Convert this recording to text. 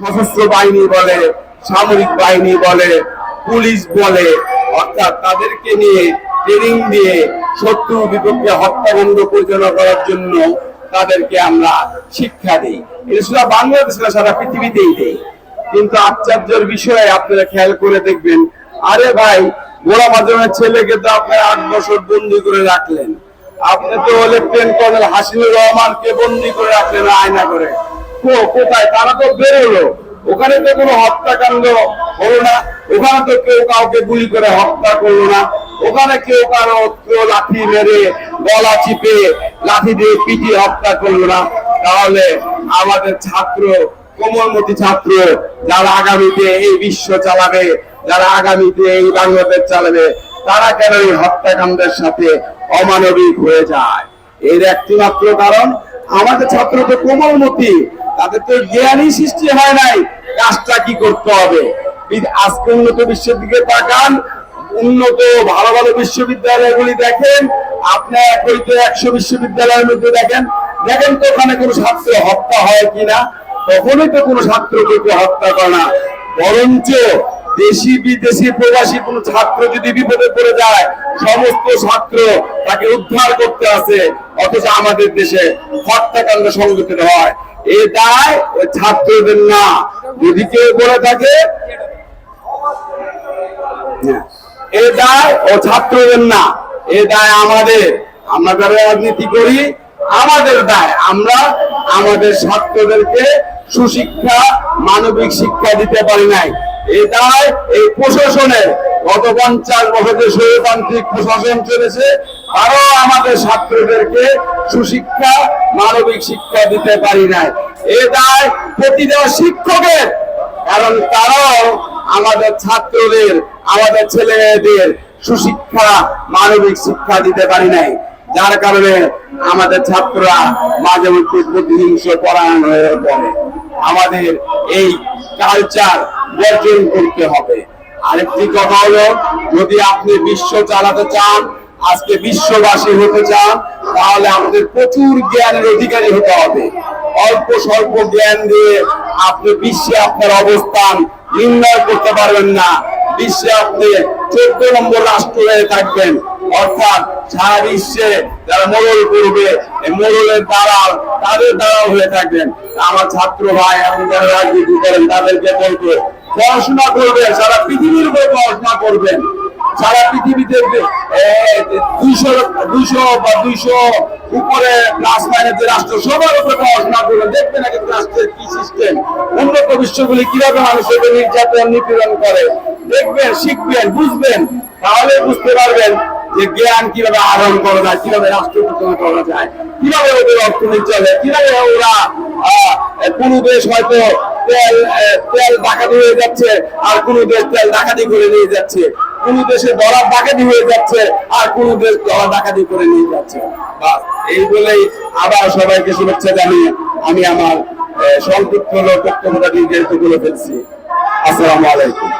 সশস্ত্র বাহিনী বলে, সামরিক বাহিনী বলে, পুলিশ বলে, অর্থাৎ তাদেরকে নিয়ে ট্রেনিং দিয়ে শত্রু বিপক্ষে হত্যাকাণ্ড পরিচালনা করার জন্য তাদেরকে আমরা শিক্ষা দিই। এটা শুধু বাংলাদেশ না, সারা পৃথিবীতেই দেই। কিন্তু আশ্চর্যের বিষয়ে, আপনারা খেয়াল করে দেখবেন, আরে ভাই গোড়া মাধ্যমের ছেলেকে তো আপনার আট বছর বন্দি করে রাখলেন। আপনি তো লেফটেন্যান্ট কর্নেল হাসিনুর রহমানকে বন্দি করে রাখলেন আয়না করে। কোথায়? তারা তো বেরোলো। ওখানে তো কোনো হত্যাকাণ্ড হলো না। ওখানে তো কেউ কাউকে গুলি করে হত্যা করল না। ওখানে কেউ কারও কেউ লাঠি মেরে, গলা চিপে লাঠি দিয়ে পিটিয়ে হত্যা করল না। তাহলে আমাদের ছাত্র, কোমলমতি ছাত্র, যারা আগামীতে এই বিশ্ব চালাবে, যারা আগামীতে এই বাংলাদেশ চালাবে, তারা কেন এই হত্যাকাণ্ডের সাথে অমানবিক হয়ে যায়? এর একটি মাত্র কারণ, আমাদের ছাত্র তো কোমলমতি তাদের তো জ্ঞানই সৃষ্টি হয় নাই। কাজটা কি করতে হবে? আজকে উন্নত বিশ্বের দিকে তাকান। উন্নত, ভালো ভালো বিশ্ববিদ্যালয়গুলি দেখেন। আপনি একইতে একশো বিশ্ববিদ্যালয়ের মধ্যে দেখেন। দেখেন তো ওখানে কোনো ছাত্র হত্যা হয় কিনা? তখনই তো কোনো ছাত্রকে হত্যা করে না। বরঞ্চ দেশি বিদেশি প্রবাসী কোন ছাত্র যদি বিপদে পড়ে যায়, সমস্ত ছাত্র তাকে উদ্ধার করতে আসে, অথচ আমাদের দেশে হত্যাকাণ্ড সংঘটিত হয়। এ দায় ছাত্রদের না। যদি কেউ বলে থাকে এ দায় ও ছাত্রদের না। এ দায় আমাদের। আমরা যারা রাজনীতি করি, আমাদের দায়। আমরা আমাদের ছাত্রদেরকে সুশিক্ষা, মানবিক শিক্ষা দিতে পারি নাই। এ দায় এই প্রশাসনের গত পঞ্চাশ বছরের স্বৈরতান্ত্রিক প্রশাসন চলেছে। আরও আমাদের ছাত্রদেরকে সুশিক্ষা, মানবিক শিক্ষা দিতে পারি নাই। এ দায় প্রতিটা শিক্ষকের। কারণ তারাও আমাদের ছাত্রদের, আমাদের ছেলে মেয়েদের সুশিক্ষা, মানবিক শিক্ষা দিতে পারি নাই। যার কারণে আমাদের ছাত্ররা মাঝে মধ্যে প্রতিহিংস পরায়ণ হয়ে পড়ে। আমাদের এই কালচার বর্জন করতে হবে। আরেকটি কথা হলো, যদি আপনি বিশ্ব চালাতে চান, আজকে বিশ্ববাসী হতে চান, তাহলে আমাদের প্রচুর জ্ঞানের অধিকারী হতে হবে। অল্প স্বল্প জ্ঞান দিয়ে আপনি বিশ্বে আপনার অবস্থান নির্ণয় করতে পারবেন না। বিশ্বে আপনি চোদ্দ নম্বর রাষ্ট্র হয়ে থাকবেন। অর্থাৎ সারা বিশ্বে যারা মোড়ল করবে এই মোড়লের দালাল তাদের দালাল হয়ে থাকবেন। আমার ছাত্র ভাই এবং যারা রাজনীতি করেন, তাদেরকে বলব, পড়াশোনা করবেন, সারা পৃথিবীর উপরে পড়াশোনা করবেন। সারা পৃথিবীতে দুইশো দুইশো বা দুইশো উপরে প্লাস মাইনাস যে রাষ্ট্র, সবার উপরে পড়াশোনা করবেন। দেখবেন আগে রাষ্ট্রের কি সিস্টেম উন্নত বিশ্বগুলি কীভাবে মানুষের নির্যাতন, নিপীড়ন করে। দেখবেন, শিখবেন, বুঝবেন, তাহলে বুঝতে পারবেন যে জ্ঞান কীভাবে আহরণ করা যায়, কীভাবে রাষ্ট্র পরিচালনা করা যায়, কীভাবে ওদের অর্থনীতি চলে কীভাবে ওরা কোন দেশ হয়তো তেল তেল ডাকাতি হয়ে যাচ্ছে, আর কোন দেশ তেল ডাকাতি করে নিয়ে যাচ্ছে। কোন দেশে ডলার ডাকাতি হয়ে যাচ্ছে, আর কোন দেশ ডলার ডাকাতি করে নিয়ে যাচ্ছে। এই বলেই আবার সবাইকে শুভেচ্ছা জানিয়ে আমি আমার সংক্ষিপ্ত বক্তব্যটা নির্ধারিত করে ফেলছি। আসসালামু আলাইকুম।